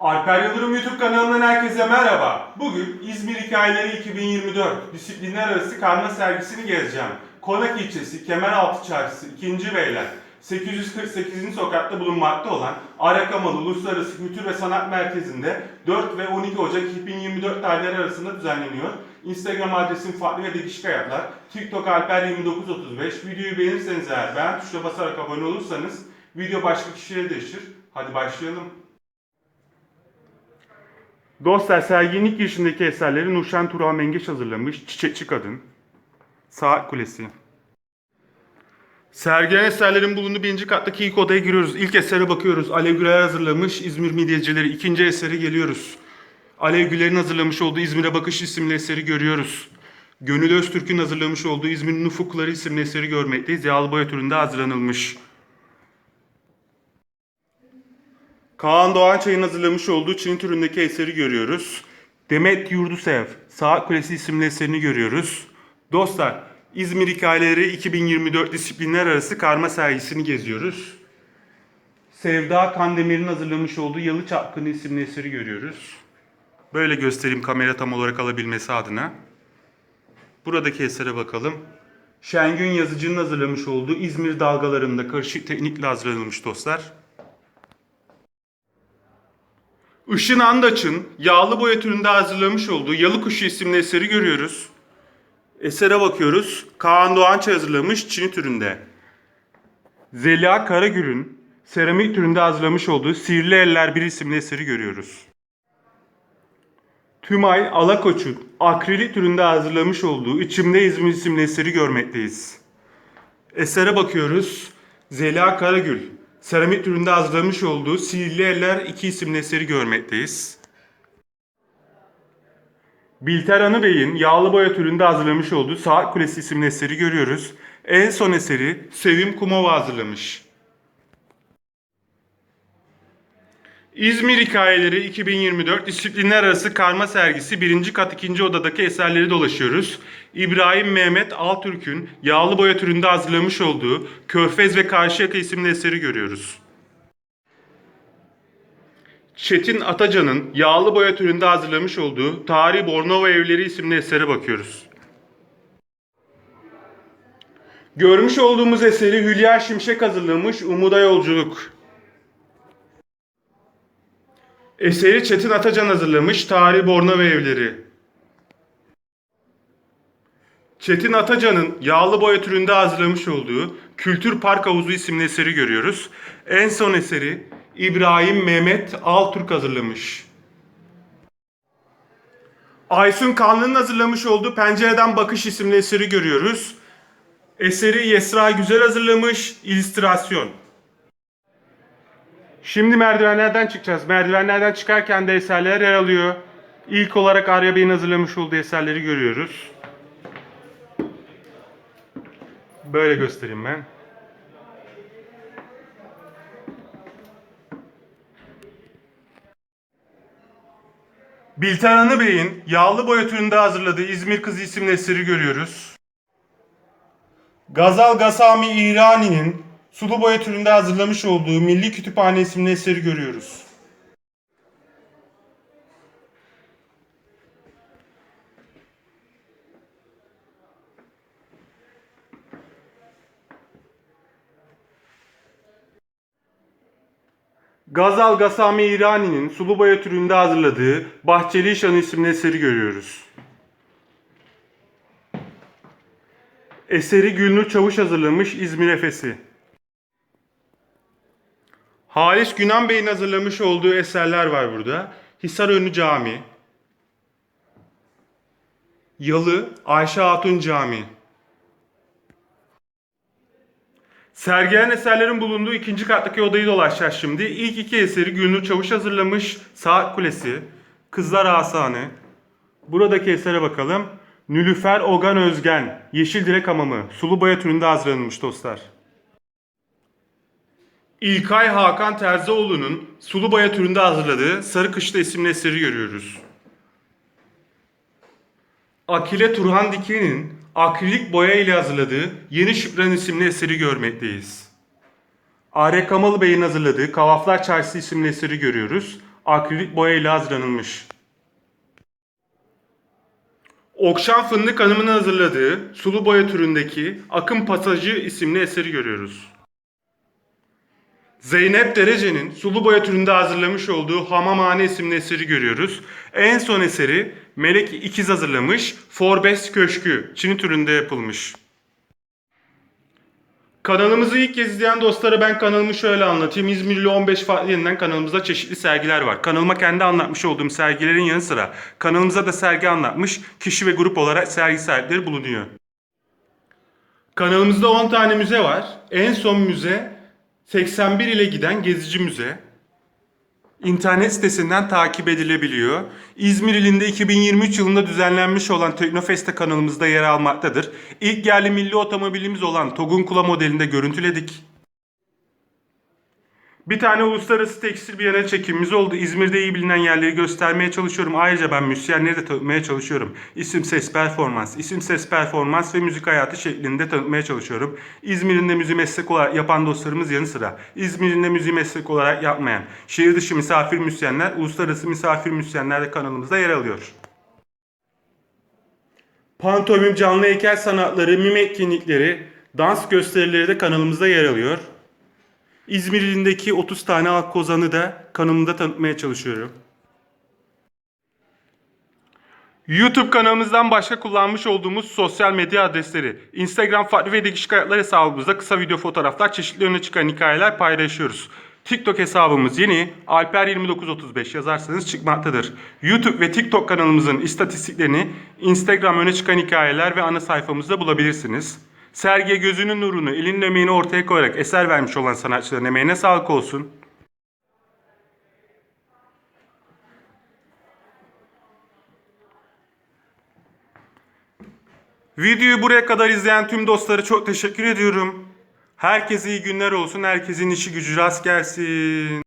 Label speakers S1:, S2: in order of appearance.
S1: Alper Yıldırım YouTube kanalından herkese merhaba. Bugün İzmir Hikayeleri 2024 disiplinler arası karma sergisini gezeceğim. Konak ilçesi, Kemeraltı Çarşısı, 2. Beyler, 848. sokakta bulunmakta olan Arakamal Uluslararası Kültür ve Sanat Merkezi'nde 4 ve 12 Ocak 2024 tarihleri arasında düzenleniyor. Instagram adresim farklı ve değişik hayatlar. TikTok Alper2935. Videoyu beğenirseniz eğer beğen tuşuna basarak abone olursanız video başka kişilere değişir. Hadi başlayalım. Dostlar serginin ilk girişindeki eserleri Nurşen Tural Mengeş hazırlamış. Çiçekçi Kadın. Saat Kulesi. Sergilenen eserlerin bulunduğu birinci kattaki ilk odaya giriyoruz. İlk esere bakıyoruz. Alev Güler hazırlamış İzmir Midyecileri. İkinci esere geliyoruz. Alev Güler'in hazırlamış olduğu İzmir'e Bakış isimli eseri görüyoruz. Gönül Öztürk'ün hazırlamış olduğu İzmir'in Ufukları isimli eseri görmekteyiz. Yağlı boya türünde hazırlanılmış. Kaan Doğançay'ın hazırlamış olduğu Çin türündeki eseri görüyoruz. Demet Yurdusev, Saat Kulesi isimli eserini görüyoruz. Dostlar, İzmir Hikayeleri 2024 disiplinler arası karma sergisini geziyoruz. Sevda Kandemir'in hazırlamış olduğu Yalı Çapkını isimli eseri görüyoruz. Böyle göstereyim kamera tam olarak alabilmesi adına. Buradaki esere bakalım. Şengün Yazıcı'nın hazırlamış olduğu İzmir Dalgalarında karışık teknikle hazırlanılmış dostlar. Işın Andaç'ın yağlı boya türünde hazırlamış olduğu Yalı Kuşu isimli eseri görüyoruz. Esere bakıyoruz. Kaan Doğançay hazırlamış Çin türünde. Zeliha Karagül'ün seramik türünde hazırlamış olduğu Sihirli Eller bir isimli eseri görüyoruz. Tümay Alakoç'un akrilik türünde hazırlamış olduğu İçimde İzmir isimli eseri görmekteyiz. Esere bakıyoruz. Zeliha Karagül, seramik türünde hazırlamış olduğu Sihirli Eller 2 isimli eseri görmekteyiz. Bilter Anı Bey'in yağlı boya türünde hazırlamış olduğu Saat Kulesi isimli eseri görüyoruz. En son eseri Sevim Kumova hazırlamış. İzmir Hikayeleri 2024 disiplinler arası karma sergisi 1. kat 2. odadaki eserleri dolaşıyoruz. İbrahim Mehmet Altürk'ün yağlı boya türünde hazırlamış olduğu Körfez ve Karşıyaka isimli eseri görüyoruz. Çetin Atacan'ın yağlı boya türünde hazırlamış olduğu Tarih Bornova Evleri isimli esere bakıyoruz. Görmüş olduğumuz eseri Hülya Şimşek hazırlamış Umuda Yolculuk. Eseri Çetin Atacan hazırlamış Tarih Bornova Evleri. Çetin Atacan'ın yağlı boya türünde hazırlamış olduğu Kültür Park Havuzu isimli eseri görüyoruz. En son eseri İbrahim Mehmet Altürk hazırlamış. Aysun Kanlı'nın hazırlamış olduğu Pencereden Bakış isimli eseri görüyoruz. Eseri Yesra Güzel hazırlamış, illüstrasyon. Şimdi merdivenlerden çıkacağız. Merdivenlerden çıkarken de eserler yer alıyor. İlk olarak Arya Bey'in hazırlamış olduğu eserleri görüyoruz. Böyle göstereyim ben. Bilter Anı Bey'in yağlı boya türünde hazırladığı İzmir Kızı isimli eseri görüyoruz. Gazal Gasami İrani'nin sulu boya türünde hazırlamış olduğu Milli Kütüphane isimli eseri görüyoruz. Gazal Gasami İrani'nin sulu boya türünde hazırladığı Bahçeli Şanı isimli eseri görüyoruz. Eseri Gülnur Çavuş hazırlamış İzmir Efesi. Halis Günan Bey'in hazırlamış olduğu eserler var burada. Hisarönü Cami, Yalı Ayşe Hatun Camii. Sergilen eserlerin bulunduğu ikinci kattaki odayı dolaşacağız şimdi. İlk iki eseri Gülnur Çavuş hazırlamış. Saat Kulesi, Kızlar Asane. Buradaki esere bakalım. Nülüfer Ogan Özgen, Yeşil Direk Hamamı, sulu boya türünde hazırlanmış dostlar. İlkay Hakan Terzioğlu'nun sulu boya türünde hazırladığı Sarı Kışla isimli eseri görüyoruz. Akile Turhan Diki'nin akrilik boya ile hazırladığı Yeni Şükran isimli eseri görmekteyiz. Are Kamalı Bey'in hazırladığı Kavaflar Çarşısı isimli eseri görüyoruz. Akrilik boya ile hazırlanılmış. Okşan Fındık Hanım'ın hazırladığı sulu boya türündeki Akın Pasajı isimli eseri görüyoruz. Zeynep Derece'nin sulu boya türünde hazırlamış olduğu Hamamhane isimli eseri görüyoruz. En son eseri Melek İkiz hazırlamış Forbes Köşkü Çin türünde yapılmış. Kanalımızı ilk kez izleyen dostlara ben kanalımı şöyle anlatayım. İzmirli 15 farklı yerinden kanalımızda çeşitli sergiler var. Kanalıma kendi anlatmış olduğum sergilerin yanı sıra kanalımıza da sergi anlatmış kişi ve grup olarak sergi sahipleri bulunuyor. Kanalımızda 10 tane müze var. En son müze 81 ile giden gezici müze. İnternet sitesinden takip edilebiliyor. İzmir ilinde 2023 yılında düzenlenmiş olan Teknofest'te kanalımızda yer almaktadır. İlk yerli milli otomobilimiz olan Togun Kula modelinde görüntüledik. Bir tane uluslararası tekstil bir yana çekimimiz oldu. İzmir'de iyi bilinen yerleri göstermeye çalışıyorum. Ayrıca ben müzisyenleri de tanıtmaya çalışıyorum. İsim ses performans, isim ses performans ve müzik hayatı şeklinde tanıtmaya çalışıyorum. İzmir'in de müziği meslek olarak yapan dostlarımız yanı sıra İzmir'in de müziği meslek olarak yapmayan şehir dışı misafir müzisyenler, uluslararası misafir müzisyenler de kanalımızda yer alıyor. Pantomim, canlı heykel sanatları, mim etkinlikleri, dans gösterileri de kanalımızda yer alıyor. İzmir ilindeki 30 tane halk kozanı da kanalımda tanıtmaya çalışıyorum. YouTube kanalımızdan başka kullanmış olduğumuz sosyal medya adresleri. Instagram farklı ve değişik hayatlar hesabımızda kısa video fotoğraflar, çeşitli öne çıkan hikayeler paylaşıyoruz. TikTok hesabımız yeni, Alper2935 yazarsanız çıkmaktadır. YouTube ve TikTok kanalımızın istatistiklerini Instagram öne çıkan hikayeler ve ana sayfamızda bulabilirsiniz. Sergiye gözünün nurunu, elinin emeğini ortaya koyarak eser vermiş olan sanatçıların emeğine sağlık olsun. Videoyu buraya kadar izleyen tüm dostlara çok teşekkür ediyorum. Herkese iyi günler olsun. Herkesin işi gücü rast gelsin.